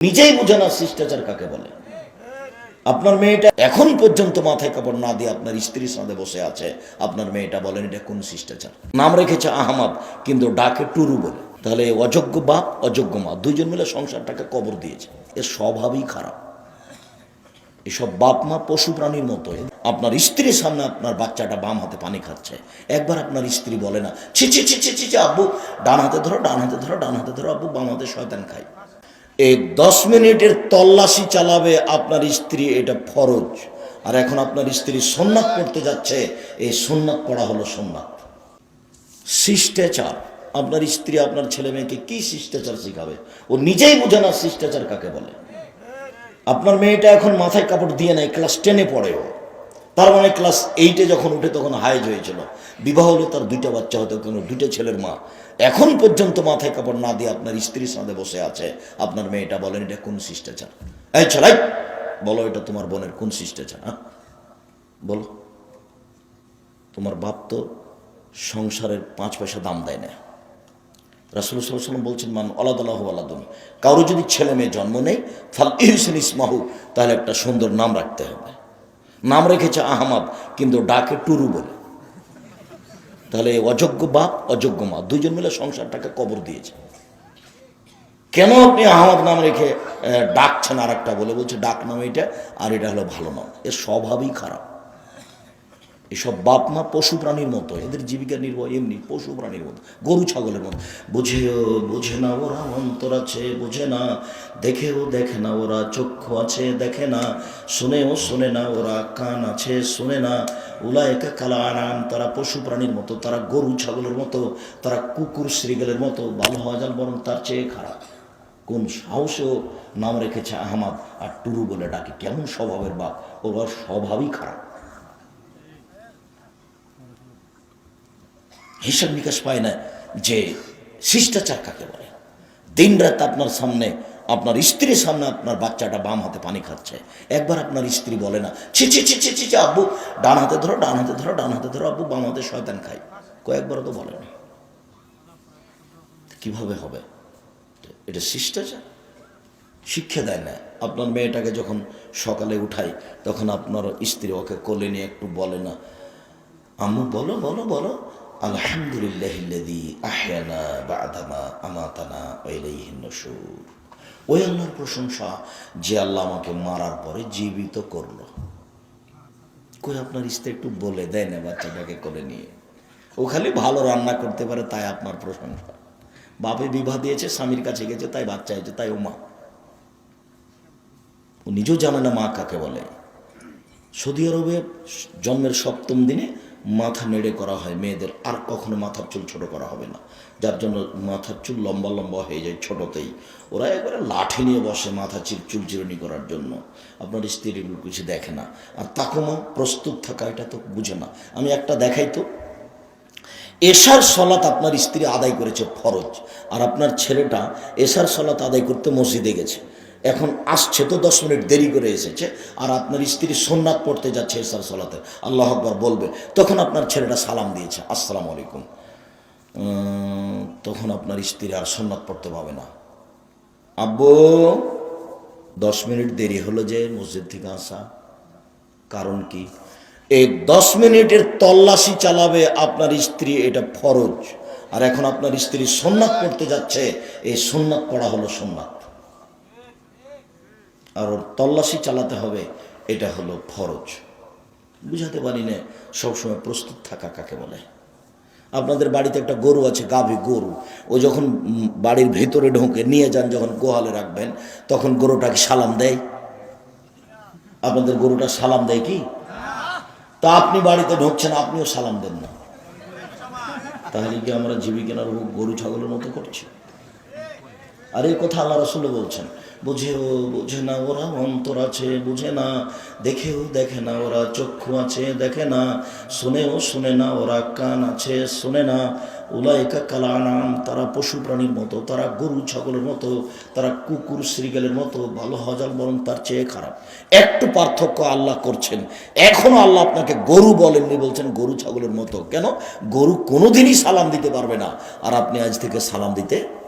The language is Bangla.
নিজেই বুঝে না শিষ্টাচার কাকে বলে। আপনার মেয়েটা এখন পর্যন্ত মাথায় কাপড় না দিয়ে আপনার স্ত্রীর সাথে বসে আছে। আপনার মেয়েটা বলেন, এটা কোন শিষ্টাচার? নাম রেখেছে আহমদ, কিন্তু ডাকে টুরু বলে। তাহলে অযোগ্য বাপ, অযোগ্য মা, দুইজন মিলে সংসারটাকে কবর দিয়েছে। এর স্বভাবই খারাপ। এসব বাপ মা পশু প্রাণীর মতো। আপনার স্ত্রীর সামনে আপনার বাচ্চাটা বাম হাতে পানি খাচ্ছে। একবার আপনার স্ত্রী বলে না, ছি ছি ছি ছি ছি আব্বু, ডান হাতে ধরো, ডান হাতে ধরো, ডান হাতে ধরো, আব্বু, বাম হাতে শয়তান খাই এই দশ মিনিটের তল্লাশি চালাবে আপনার স্ত্রী, এটা ফরজ। আর এখন আপনার স্ত্রী সোননাথ পড়তে যাচ্ছে, এই সোননাথ পড়া হলো সোননাথ। শিষ্টাচার। আপনার স্ত্রী আপনার ছেলে মেয়েকে কি শিষ্টাচার শিখাবে? ও নিজেই বোঝে না শিষ্টাচার কাকে বলে। আপনার মেয়েটা এখন মাথায় কাপড় দিয়ে নেয়, ক্লাস টেনে পড়ে ও। তার মানে ক্লাস এইটে যখন উঠে তখন হাইজ হয়েছিল। বিবাহ হলে তার দুইটা বাচ্চা হতো, কোনো দুইটা ছেলের মা। এখন পর্যন্ত মাথায় কাপড় না দিয়ে আপনার স্ত্রীর সাথে বসে আছে, আপনার মেয়েটা বলেন এটা কোন শিষ্টাচার? এই ছেলাই বলো এটা তোমার বোনের কোন শিষ্টাচার হ্যাঁ? বলো। তোমার বাপ তো সংসারের পাঁচ পয়সা দাম দেয় না। রাসুল সাল্লাম বলছেন, মান আলাদাল্লাহ আলাদুন কারও যদি ছেলে মেয়ে জন্ম নেই ফাল ইহসিন ইসমাহু, তাহলে একটা সুন্দর নাম রাখতে হবে। নাম রেখেছে আহমাদ, কিন্তু ডাকে টুরু বলে। তাহলে অযোগ্য বাপ, অযোগ্য মা দুজন মিলে সংসারটাকে কবর দিয়েছে। কেন আপনি আহমদ নাম রেখে ডাকছেন আর একটা বলে, বলছে ডাক নাম এটা আর এটা হলো ভালো নাম। এর স্বভাবই খারাপ। এসব বাপ মা পশু প্রাণীর মতো, এদের জীবিকা নির্বাহ এমনি পশু প্রাণীর মতো, গরু ছাগলের মতো। বুঝেও বোঝে না ওরা অন্তর আছে, বোঝে না। দেখেও দেখে না ওরা, চক্ষু আছে, দেখে না। শুনেও শোনে না ওরা, কান আছে, শোনে না। উলা একা কালা আনাম, তারা পশু প্রাণীর মতো, তারা গরু ছাগলের মতো, তারা কুকুর শ্রীগেলের মতো ভালো হওয়া যান বরং তার চেয়ে খারাপ। কোন সাহসেও নাম রেখেছে আহমাদ আর টুরু বলে ডাকে, কেমন স্বভাবের বাপ, ওর স্বভাবই খারাপ। হিসাব নিকাশ পায় না যে শিষ্টাচার কাকে বলে? দিন রাত আপনার সামনে, আপনার স্ত্রীর সামনে আপনার বাচ্চাটা বাম হাতে পানি খাচ্ছে। একবার আপনার স্ত্রী বলে না, ছি ছি ছি ছি ছি আব্বু, ডান হাতে ধরো, ডান হাতে ধরো, ডান হাতে ধরো, আব্বু, বাম হাতে শয়তান খাই কয়েকবারও তো বলে না। কীভাবে হবে? এটা শিষ্টাচার? শিক্ষা দেয় না। আপনার মেয়েটাকে যখন সকালে উঠাই, তখন আপনার স্ত্রী ওকে কোলে নিয়ে একটু বলে না, আম্মু, বলো বলো বলো। আলহামদুলিল্লাহিল্লাযী আহয়ানা বা'দামা আমাতানা ওয়া ইলাইহিন নুশুর। ওই আল্লাহর প্রশংসা যে আল্লাহ আমাকে মারার পরে জীবিত করল। কই আপনার স্ত্রী একটু বলে দেয় না বাচ্চাটাকে কোলে নিয়ে। ও খালি ভালো রান্না করতে পারে তাই আপনার প্রশংসা। বাপে বিবাহ দিয়েছে, স্বামীর কাছে গেছে, তাই বাচ্চা হয়েছে, তাই ও মা। ও নিজেও জানে না মা কাকে বলে। সৌদি আরবে জন্মের সপ্তম দিনে মাথা নেড়ে করা হয় মেয়েদের, আর কখনো মাথার চুল ছোট করা হবে না। যার জন্য মাথার চুল লম্বা লম্বা হয়ে যায় ছোটতেই। ওরা একবারে লাঠি নিয়ে বসে মাথা চির, চুল চিরুনি করার জন্য। আপনার স্ত্রী এগুলো কিছু দেখে না। আর তাকুমা প্রস্তুত থাকা, এটা তো বুঝে না। আমি একটা দেখাই তো। এশার সলাত আপনার স্ত্রী আদায় করেছে ফরজ। আর আপনার ছেলেটা এশার সলাত আদায় করতে মসজিদে গেছে। এখন আসছে তো দশ মিনিট দেরি করে এসেছে, আর আপনার স্ত্রী সোননাথ পড়তে যাচ্ছে এশার সলাতে। আল্লাহ আকবর বলবে, তখন আপনার ছেলেটা সালাম দিয়েছে, আসসালামু আলাইকুম। তখন আপনার স্ত্রী আর সোননাথ পড়তে পাবে না। আব্বু, দশ মিনিট দেরি হলো যে মসজিদ থেকে আসা। কারণ কি? এই দশ মিনিটের তল্লাশি চালাবে আপনার স্ত্রী, এটা ফরজ। আর এখন আপনার স্ত্রী সোননাথ পড়তে যাচ্ছে, এই সোননাথ পড়া হলো সোননাথ আর ওর তল্লাশি চালাতে হবে, এটা হলো ফরজ। বুঝাতে পারি না, সবসময় প্রস্তুত থাকা কাকে বলে? আপনাদের বাড়িতে একটা গরু আছে, গাভী গরু। ও যখন বাড়ির ভেতরে ঢোকে, নিয়ে যান যখন গোহালে রাখবেন, তখন গরুটাকে সালাম দেয়? আপনাদের গরুটা সালাম দেয় কি? তা আপনি বাড়িতে ঢুকছেন, আপনিও সালাম দেন না। তাহলে কি আমরা জীবিকার গরু ছাগলের মতো করছি? আর এই কথা আল্লাহ রসুল বলছেন বুঝেও বুঝে না ওরা অন্তর আছে, বুঝে না। দেখেও দেখে না ওরা, চক্ষু আছে, দেখে না। শুনেও শুনে না ওরা, কান আছে, শুনে না। উলাইকা কালানাম, তারা পশু প্রাণীর মতো, তারা গরু ছাগলের মতো, তারা কুকুর শ্রীগালের মতো, ভালো হজাল বরং তার চেয়ে খারাপ। একটু পার্থক্য আল্লাহ করছেন। এখনও আল্লাহ আপনাকে গরু বলেননি, বলছেন গরু ছাগলের মতো। কেন? গরু কোনোদিনই সালাম দিতে পারবে না। আর আপনি আজ থেকে সালাম দিতে